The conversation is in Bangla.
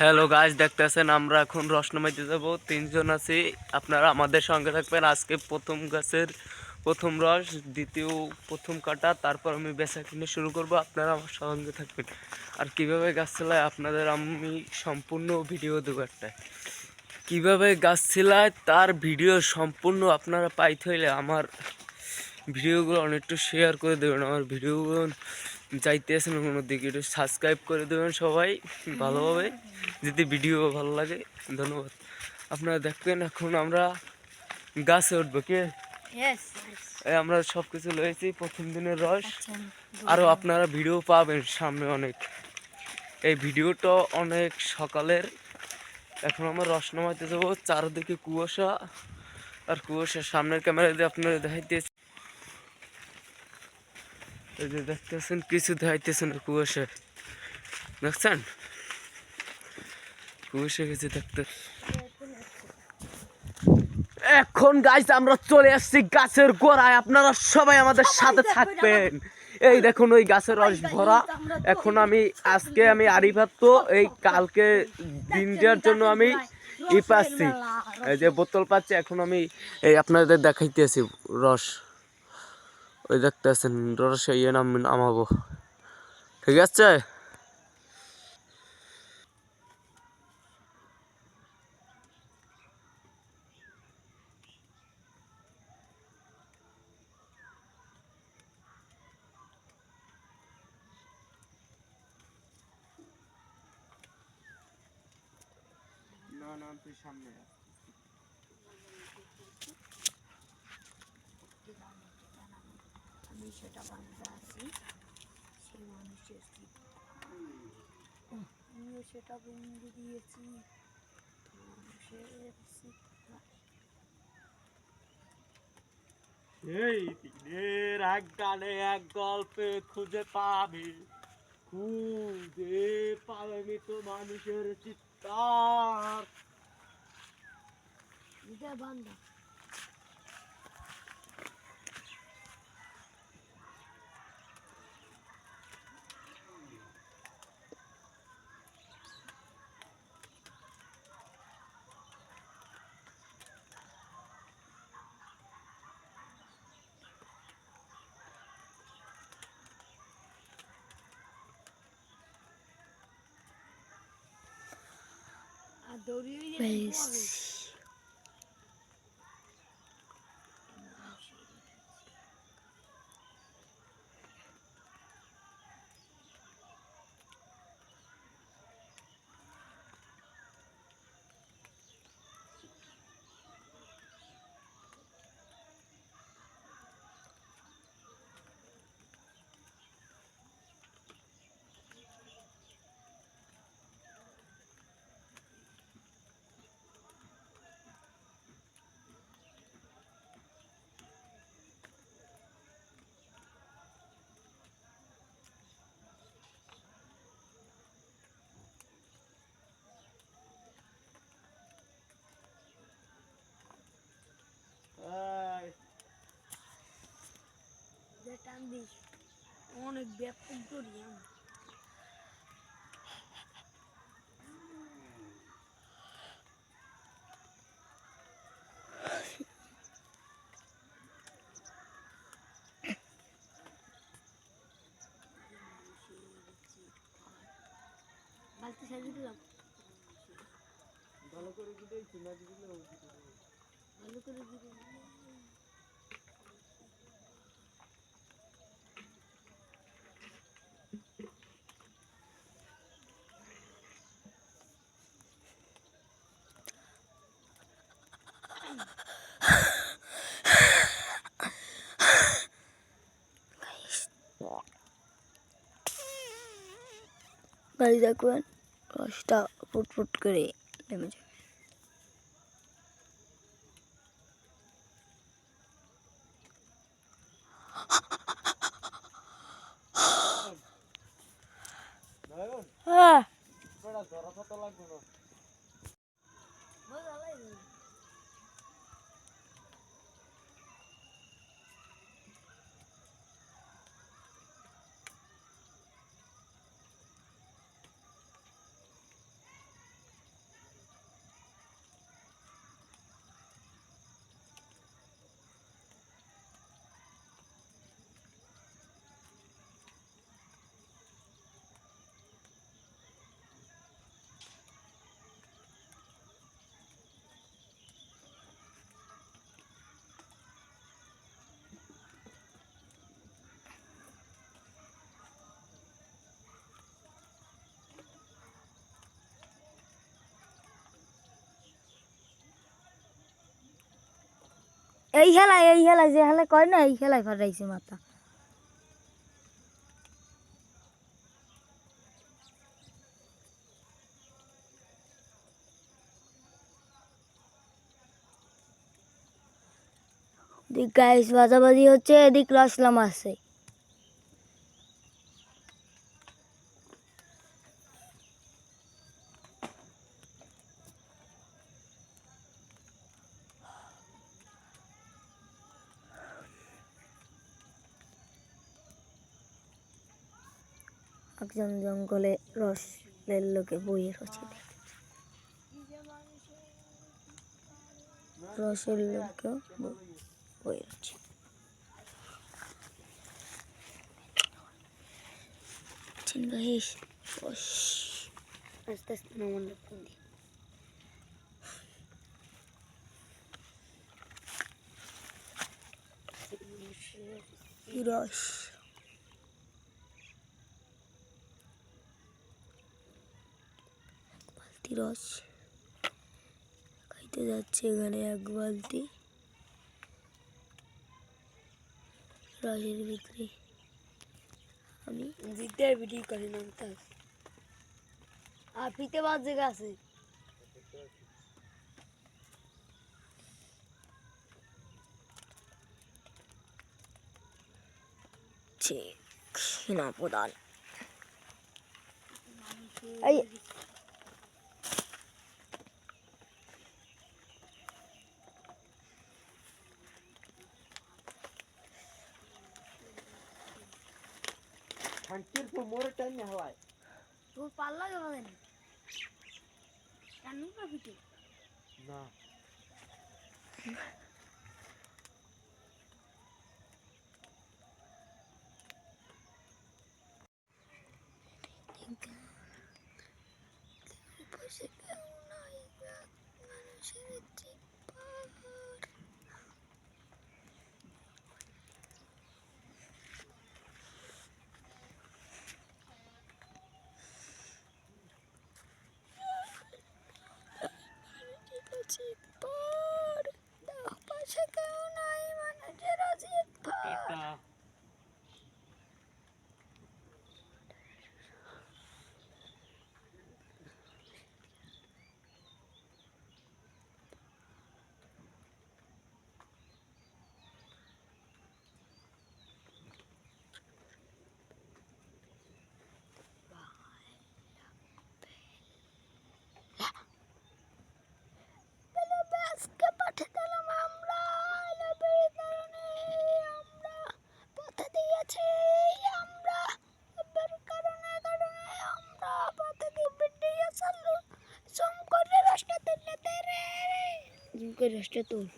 হ্যালো গাছ দেখতেছেন, আমরা এখন রসনমাইতে যাব। তিনজন আছি, আপনারা আমাদের সঙ্গে থাকবেন। আজকে প্রথম গাছের প্রথম রস, দ্বিতীয় প্রথম কাটা, তারপর আমি বেচা কিনে শুরু করব। আপনারা আমার সঙ্গে থাকবেন। আর কীভাবে গাছ চালায় আপনাদের আমি সম্পূর্ণ ভিডিও দেবো একটা কীভাবে গাছ ছিলায়, তার ভিডিও সম্পূর্ণ আপনারা পাইতে হইলে আমার ভিডিওগুলো অনেকটা শেয়ার করে দেবেন। আমার ভিডিওগুলো যাইতে আছেন কোনো দিকে একটু সাবস্ক্রাইব করে দেবেন সবাই ভালোভাবে যদি ভিডিও ভালো লাগে ধন্যবাদ। আপনারা দেখবেন এখন আমরা গাছে উঠবো কে. আমরা সব কিছু লয়েছি প্রথম দিনের রস। আরও আপনারা ভিডিও পাবেন সামনে অনেক। এই ভিডিওটা অনেক সকালের। এখন আমরা রস নামাইতে যাব চারদিকে কুয়াশা। আর কুয়াশা সামনের ক্যামেরা দিয়ে আপনারা দেখাইতেছি এই যে দেখতেছেন কিছু দেখাইতেছেন না কুয়াশা। দেখছেন? কুয়াশা কিছু দেখতে। এখন গাইস আমরা চলে আসছি গাছের গোড়ায়। আপনারা সবাই আমাদের সাথে থাকবেন। এই দেখুন ওই গাছের রস ভরা। এখন আমি আজকে আমি আরিফাত তো এই কালকে দিন দেওয়ার জন্য আমি ই পাচ্ছি। এই যে বোতল পাচ্ছি এখন আমি এই আপনাদের দেখাইতেছি রস। ওই দেখতেছেন রস ইয়ে নাম নামাবো। ঠিক আছে? সামনে আমি সেটা বানাতে আছি সেই মানুষের আমিও সেটা বন্ধু দিয়েছি মানুষের এই দিনের এক গানে এক গল্পে খুঁজে পাবি খুঁজে পাবি তো মানুষের চিৎকার এটা বান্ধা আর টান দিস। অনেক ব্যাপক দৌড়ি আমি বালতি সাজিয়ে দিলাম। ভালো করে দিলে ভালো করে দিলাম বাড়ি দেখবেন। রসটা ফুটফুট করে নেমে যাবে। হ্যাঁ। এই খেলায় এই খেলায় যে খেলায় কয় না, এই খেলায় ফাটাইছে মাথা। গাইস বাজাবাজি হচ্ছে, এদিক রসলাম আছে। একজন জঙ্গলে রসের লোকে বইয়ে রসে রসের লোকে বইয়ে রয়েছে আস্তে আস্তে রস। বালতি রস। খাইতে যাচ্ছে এখানে এক বালতি। রসের ভিতরে আমি জিদ্দার ভিডিও করে নামতে আর ফিতে বাজে গেছে। ঠিক না প্রধান। এই তোর পাল্লা জমা দেন কেন না কাটা încă răștător.